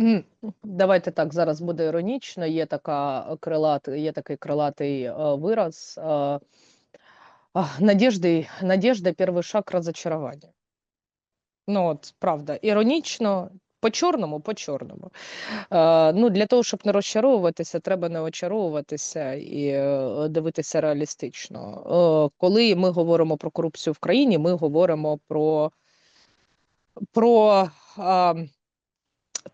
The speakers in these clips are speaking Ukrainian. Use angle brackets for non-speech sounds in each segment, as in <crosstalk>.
М, Давайте так, зараз буде іронічно. Є така крилата, є такий крилатий е, вираз. е, а, перший шаг к розочаруванню. Ну, от, правда, іронічно, по-чорному, по-чорному. Е, ну, для того, щоб не розчаровуватися, треба не очаровуватися і е, дивитися реалістично. Е, коли ми говоримо про корупцію в країні, ми говоримо про, про а,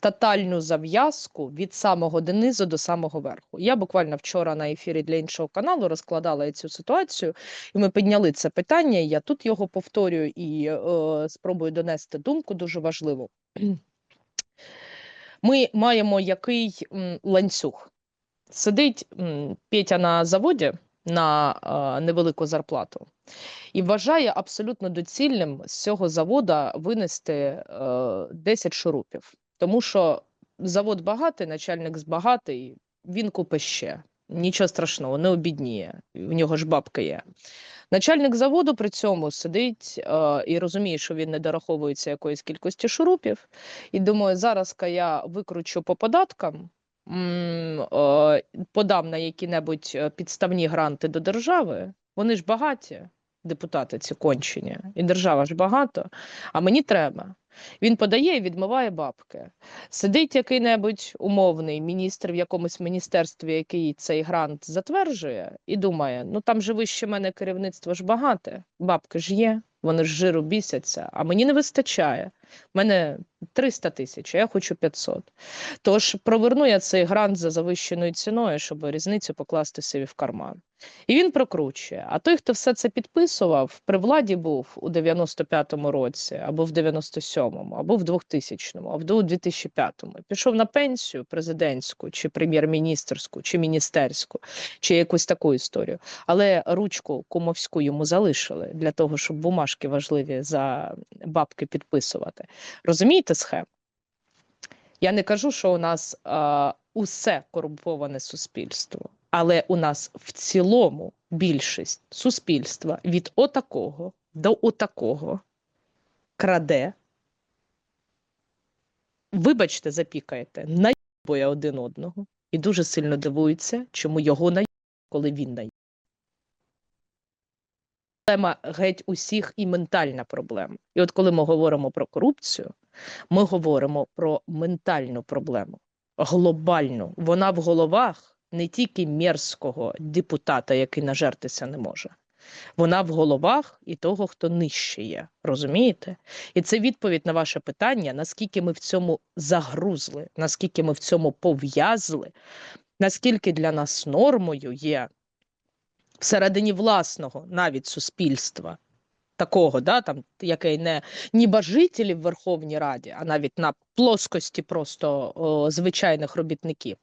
тотальну зав'язку від самого донизу до самого верху. Я буквально вчора на ефірі для іншого каналу розкладала цю ситуацію, і ми підняли це питання. Я тут його повторюю і е, спробую донести думку дуже важливу. Ми маємо який ланцюг. Сидить Петя на заводі на е, невелику зарплату і вважає абсолютно доцільним з цього завода винести е, 10 шурупів. Тому що завод багатий, начальник збагатий, він купить ще. Нічого страшного, не обідніє. В нього ж бабка є. Начальник заводу при цьому сидить е, і розуміє, що він не дораховується якоїсь кількості шурупів, і думає, зараз я викручу по податкам, м, е, подам на які-небудь е, підставні гранти до держави. Вони ж багаті, депутати ці кончені, і держава ж багато, а мені треба. Він подає і відмиває бабки. Сидить який-небудь умовний міністр в якомусь міністерстві, який цей грант затверджує, і думає: ну там же вище мене керівництво ж багате, бабки ж є, вони ж жиру бісяться, а мені не вистачає. Мене 300 тисяч, а я хочу 500. Тож проверну я цей грант за завищеною ціною, щоб різницю покласти собі в карман. І він прокручує. А той, хто все це підписував, при владі був у 95-му році, або в 97-му, або в 2000-му, або в 2005-му. Пішов на пенсію президентську, чи прем'єр-міністерську, чи міністерську, чи якусь таку історію. Але ручку кумовську йому залишили для того, щоб бумажки важливі за бабки підписувати. Розумієте схему? Я не кажу, що у нас а, усе корумповане суспільство, але у нас в цілому більшість суспільства від отакого до отакого краде. Вибачте, запікаєте, наїбує один одного і дуже сильно дивується, чому його наїбує, коли він наїбує. Проблема геть усіх і ментальна проблема. І от коли ми говоримо про корупцію, ми говоримо про ментальну проблему, глобальну. Вона в головах не тільки мерзкого депутата, який нажертися не може. Вона в головах і того, хто нижче є. Розумієте? І це відповідь на ваше питання, наскільки ми в цьому загрузли, наскільки ми в цьому пов'язли, наскільки для нас нормою є всередині власного навіть суспільства, такого, да, там, який не нібожителі в Верховній Раді, а навіть на плоскості просто о, звичайних робітників,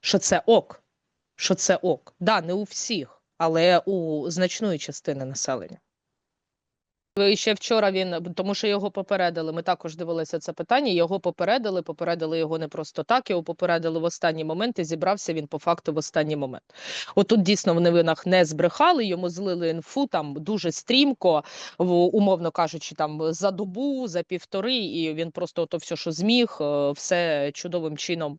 що це ок, що це ок. Да, не у всіх, але у значної частини населення. І ще вчора він, тому що його попередили. Ми також дивилися це питання. Його попередили, попередили його не просто так. Його попередили в останній момент і зібрався він по факту в останній момент. Отут дійсно в новинах не збрехали, йому злили інфу там дуже стрімко, умовно кажучи, там за добу, за півтори, і він просто ото все, що зміг, е, все чудовим чином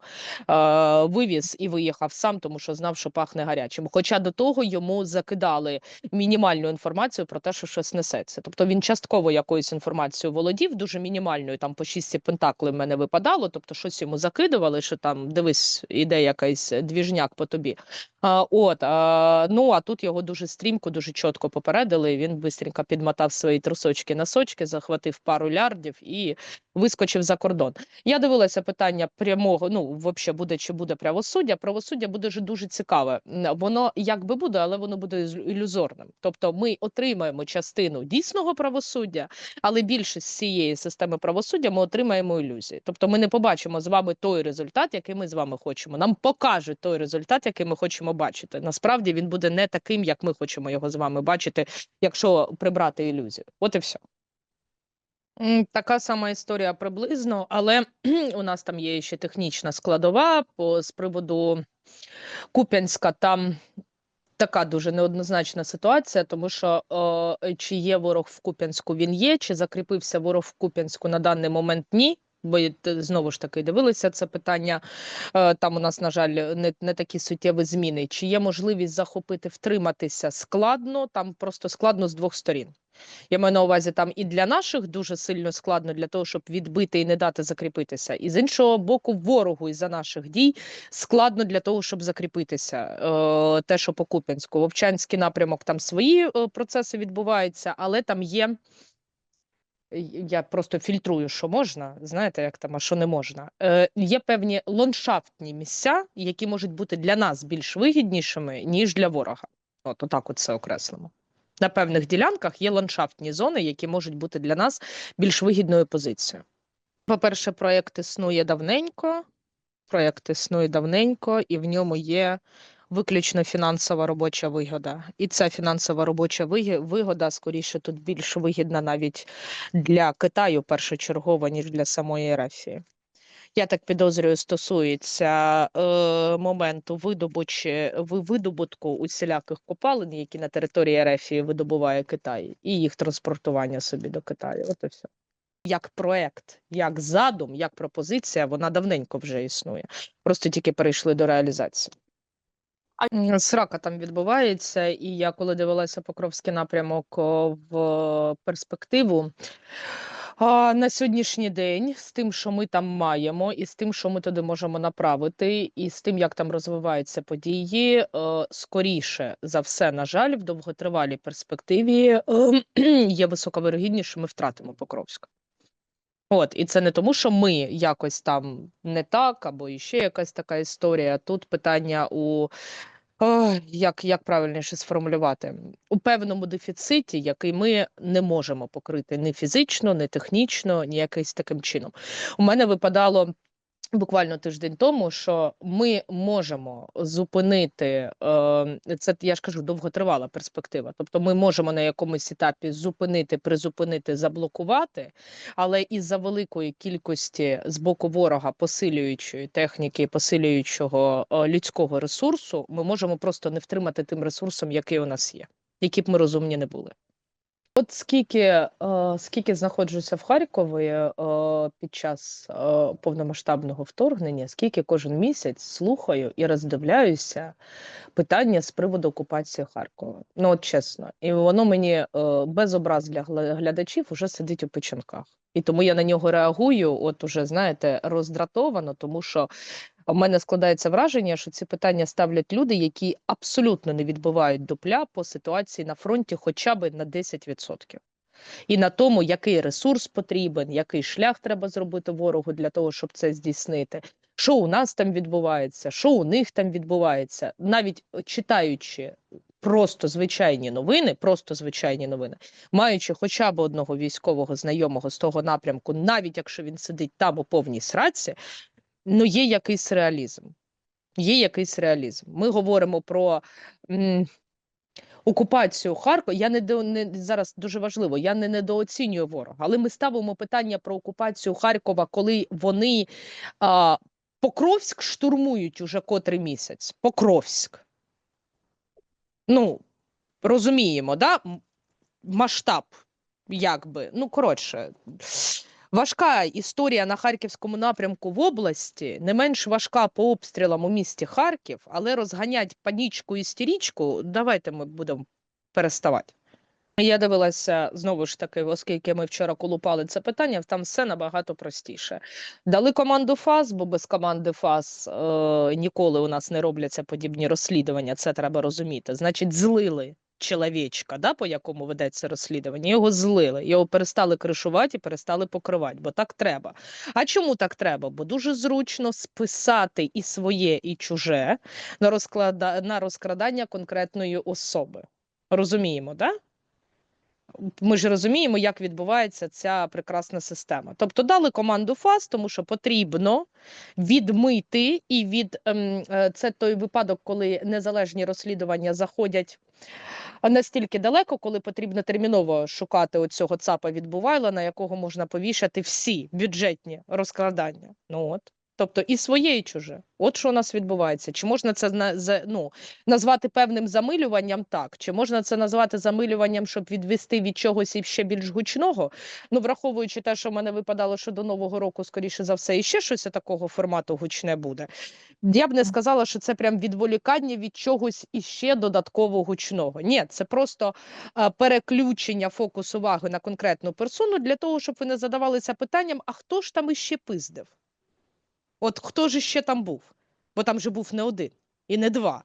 е, вивіз і виїхав сам, тому що знав, що пахне гарячим. Хоча до того йому закидали мінімальну інформацію про те, що щось несеться. Тобто він частково якоюсь інформацією володів, дуже мінімальною, там по шісті пентаклів в мене випадало, тобто щось йому закидували, що там дивись, іде якийсь двіжняк по тобі. А, от, а, ну а тут його дуже стрімко, дуже чітко попередили. Він бистренько підмотав свої трусочки носочки, захватив пару лярдів і вискочив за кордон. Я дивилася питання прямого. Ну, взагалі, буде чи буде правосуддя. Правосуддя буде ж дуже цікаве. Воно як би буде, але воно буде ілюзорним. Тобто, ми отримаємо частину дійсного правосуддя, але більшість цієї системи правосуддя ми отримаємо ілюзії. Тобто, ми не побачимо з вами той результат, який ми з вами хочемо. Нам покажуть той результат, який ми хочемо бачити. Насправді він буде не таким, як ми хочемо його з вами бачити, якщо прибрати ілюзію. От і все. Така сама історія приблизно, але <clears throat> у нас там є ще технічна складова по з приводу Куп'янська. Там така дуже неоднозначна ситуація, тому що е, чи є ворог в Куп'янську, він є, чи закріпився ворог в Куп'янську на даний момент ні. Бо знову ж таки дивилися це питання. Е, Там у нас, на жаль, не, не такі суттєві зміни. Чи є можливість захопити, втриматися складно? Там просто складно з двох сторін. Я маю на увазі там і для наших дуже сильно складно для того, щоб відбити і не дати закріпитися. І з іншого боку, ворогу із-за наших дій складно для того, щоб закріпитися. Е, те, що по Куп'янську, Вовчанський напрямок, там свої е, процеси відбуваються, але там є. Я просто фільтрую, що можна, знаєте, як там, а що не можна. Е, є певні ландшафтні місця, які можуть бути для нас більш вигіднішими, ніж для ворога. От отак от це окреслимо. На певних ділянках є ландшафтні зони, які можуть бути для нас більш вигідною позицією. По-перше, проєкт існує давненько. Проєкт існує давненько, і в ньому є виключно фінансова робоча вигода. І ця фінансова робоча вигода, скоріше, тут більш вигідна навіть для Китаю першочергово, ніж для самої Рафії. Я так підозрюю, стосується е, моменту видобучі, видобутку усіляких копалин, які на території Ерефії видобуває Китай, і їх транспортування собі до Китаю. От і все. Як проект, як задум, як пропозиція, вона давненько вже існує. Просто тільки перейшли до реалізації. М, Срака там відбувається, і я коли дивилася Покровський напрямок в перспективу. А, на сьогоднішній день з тим, що ми там маємо, і з тим, що ми туди можемо направити, і з тим, як там розвиваються події, скоріше за все, на жаль, в довготривалій перспективі е, <clears throat> є висока вирогідність, що ми втратимо Покровськ. От, і це не тому, що ми якось там не так, або іще якась така історія. Тут питання у о, як, як правильніше сформулювати, у певному дефіциті, який ми не можемо покрити ні фізично, ні технічно, ні якийсь таким чином. У мене випадало. Буквально тиждень тому, що ми можемо зупинити е, це, я ж кажу, довготривала перспектива. Тобто, ми можемо на якомусь етапі зупинити, призупинити, заблокувати, але із-за великої кількості з боку ворога посилюючої техніки, посилюючого е, людського ресурсу, ми можемо просто не втримати тим ресурсом, який у нас є, які б ми розумні не були. От скільки, е, скільки знаходжуся в Харкові е, під час е, повномасштабного вторгнення, скільки кожен місяць слухаю і роздивляюся питання з приводу окупації Харкова. Ну, от чесно, і воно мені е, без образ для глядачів уже сидить у печінках. І тому я на нього реагую, от уже знаєте, роздратовано, тому що у мене складається враження, що ці питання ставлять люди, які абсолютно не відбивають дупля по ситуації на фронті, хоча б на 10%. І на тому, який ресурс потрібен, який шлях треба зробити ворогу для того, щоб це здійснити. Що у нас там відбувається, що у них там відбувається, навіть е, читаючи просто звичайні новини, просто звичайні новини, маючи хоча б одного військового знайомого з того напрямку, навіть якщо він сидить там у повній сраці, ну є якийсь реалізм. Є якийсь реалізм. Ми говоримо про м, окупацію Харкова. Я не, до, не зараз дуже важливо, я не недооцінюю ворога, але ми ставимо питання про окупацію Харкова, коли вони а, Покровськ штурмують уже котрий місяць. Покровськ. Ну, розуміємо, да? Масштаб, якби. Ну, коротше, важка історія на харківському напрямку в області, не менш важка по обстрілам у місті Харків, але розганять панічку і істерічку, давайте ми будемо переставати. Я дивилася знову ж таки, оскільки ми вчора колупали це питання, там все набагато простіше. Дали команду ФАС, бо без команди ФАС е, ніколи у нас не робляться подібні розслідування. Це треба розуміти. Значить, злили чоловічка, да, по якому ведеться розслідування. Його злили, його перестали кришувати і перестали покривати, бо так треба. А чому так треба? Бо дуже зручно списати і своє, і чуже на розклада... на розкрадання конкретної особи. Розуміємо, да? Ми ж розуміємо, як відбувається ця прекрасна система. Тобто дали команду ФАС, тому що потрібно відмити і від ем, е, це той випадок, коли незалежні розслідування заходять настільки далеко, коли потрібно терміново шукати оцього цапа від Бувайла, на якого можна повішати всі бюджетні розкрадання. Ну от. Тобто і своє, і чуже. От що у нас відбувається. Чи можна це ну, назвати певним замилюванням? Так. Чи можна це назвати замилюванням, щоб відвести від чогось ще більш гучного? Ну, враховуючи те, що в мене випадало, що до Нового року, скоріше за все, і ще щось такого формату гучне буде. Я б не сказала, що це прям відволікання від чогось іще додатково гучного. Ні, це просто переключення фокусу уваги на конкретну персону для того, щоб ви не задавалися питанням, а хто ж там іще пиздив? От хто ж іще там був? Бо там же був не один і не два.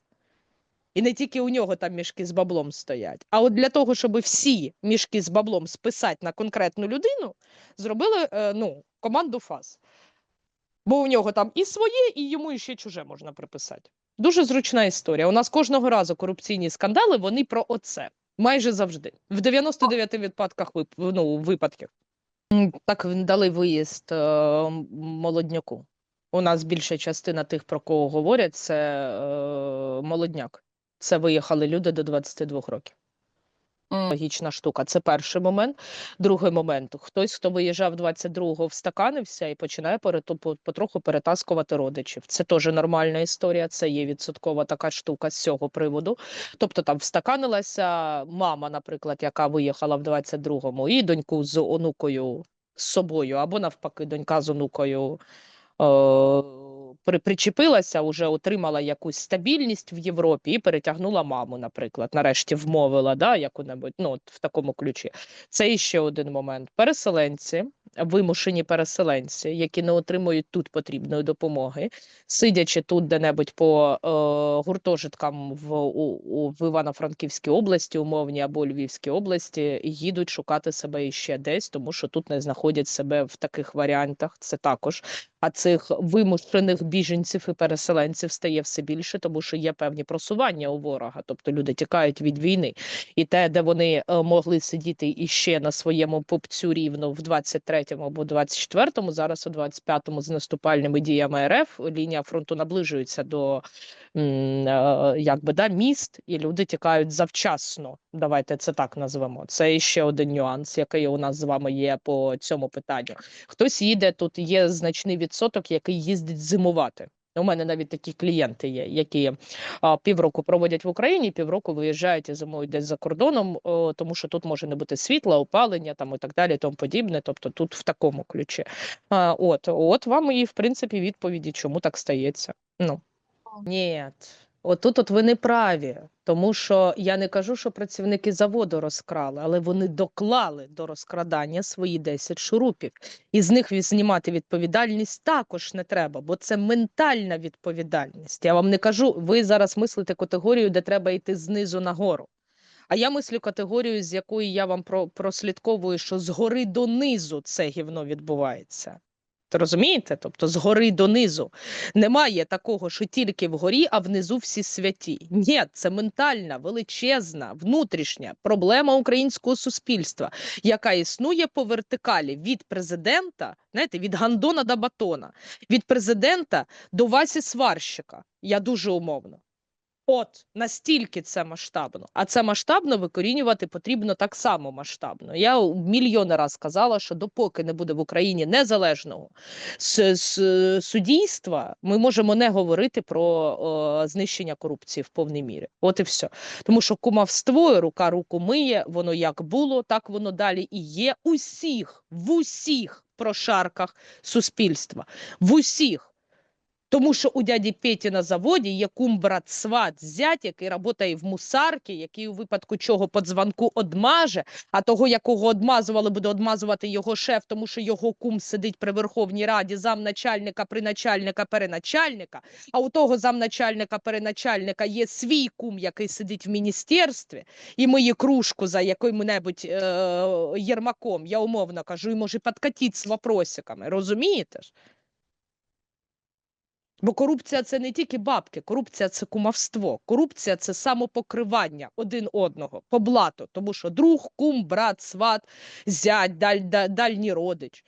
І не тільки у нього там мішки з баблом стоять. А от для того, щоб всі мішки з баблом списати на конкретну людину, зробили е, ну, команду ФАС. Бо у нього там і своє, і йому ще чуже можна приписати. Дуже зручна історія. У нас кожного разу корупційні скандали, вони про оце. Майже завжди. В 99 випадках вип... ну, випадків. Так дали виїзд е, молодняку. У нас більша частина тих, про кого говорять, це е, молодняк. Це виїхали люди до 22 років. Логічна штука. Це перший момент. Другий момент. Хтось, хто виїжджав 22-го, встаканився і починає потроху перетаскувати родичів. Це теж нормальна історія, це є відсоткова така штука з цього приводу. Тобто там встаканилася мама, наприклад, яка виїхала в 22-му, і доньку з онукою з собою, або навпаки, донька з онукою причепилася, уже отримала якусь стабільність в Європі і перетягнула маму, наприклад, нарешті вмовила, да, яку-небудь, ну, в такому ключі. Це іще один момент. Переселенці, вимушені переселенці, які не отримують тут потрібної допомоги, сидячи тут де-небудь по е, гуртожиткам в, у, у, в Івано-Франківській області, умовній або Львівській області, їдуть шукати себе іще десь, тому що тут не знаходять себе в таких варіантах. Це також а цих вимушених біженців і переселенців стає все більше, тому що є певні просування у ворога, тобто люди тікають від війни, і те, де вони е, могли сидіти іще на своєму попцю рівно в 23-му або 24-му, зараз у 25-му з наступальними діями РФ лінія фронту наближується до е, якби да міст, і люди тікають завчасно. Давайте це так назвемо. Це ще один нюанс, який у нас з вами є по цьому питанню. Хтось їде тут, є значний відсоток, який їздить зимувати. У мене навіть такі клієнти є, які а, півроку проводять в Україні, півроку виїжджають і зимують десь за кордоном, о, тому що тут може не бути світла, опалення там і так далі, тому подібне. Тобто тут в такому ключі. А, от, от вам і в принципі відповіді, чому так стається. Ну ні. Отут от ви не праві, тому що я не кажу, що працівники заводу розкрали, але вони доклали до розкрадання свої 10 шурупів. І з них знімати відповідальність також не треба, бо це ментальна відповідальність. Я вам не кажу, ви зараз мислите категорію, де треба йти знизу нагору. А я мислю категорію, з якої я вам прослідковую, що згори донизу це гівно відбувається. Розумієте? Тобто згори донизу. Немає такого, що тільки вгорі, а внизу всі святі. Ні, це ментальна, величезна, внутрішня проблема українського суспільства, яка існує по вертикалі від президента, знаєте, від Гандона до Батона, від президента до Васі Сварщика. Я дуже умовно. От настільки це масштабно, а це масштабно викорінювати потрібно так само масштабно. Я мільйони раз казала, що допоки не буде в Україні незалежного суддійства, ми можемо не говорити про о, знищення корупції в повній мірі. От і все. Тому що кумавство, рука руку миє, воно як було, так воно далі і є. Усіх, в усіх прошарках суспільства, в усіх. Тому що у дяді Петі на заводі є кум брат сват зять, який працює в мусарці, який у випадку чого по дзвонку одмаже, а того, якого одмазували, буде одмазувати його шеф, тому що його кум сидить при Верховній Раді замначальника, приначальника, переначальника. А у того замначальника, переначальника є свій кум, який сидить в міністерстві, і миє кружку за яким-небудь е- єрмаком, я умовно кажу, і може підкатіть з вопросиками. Розумієте ж? Бо корупція це не тільки бабки, корупція це кумовство, корупція це самопокривання один одного по блату, тому що друг, кум, брат, сват, зять, даль, да- дальній родич.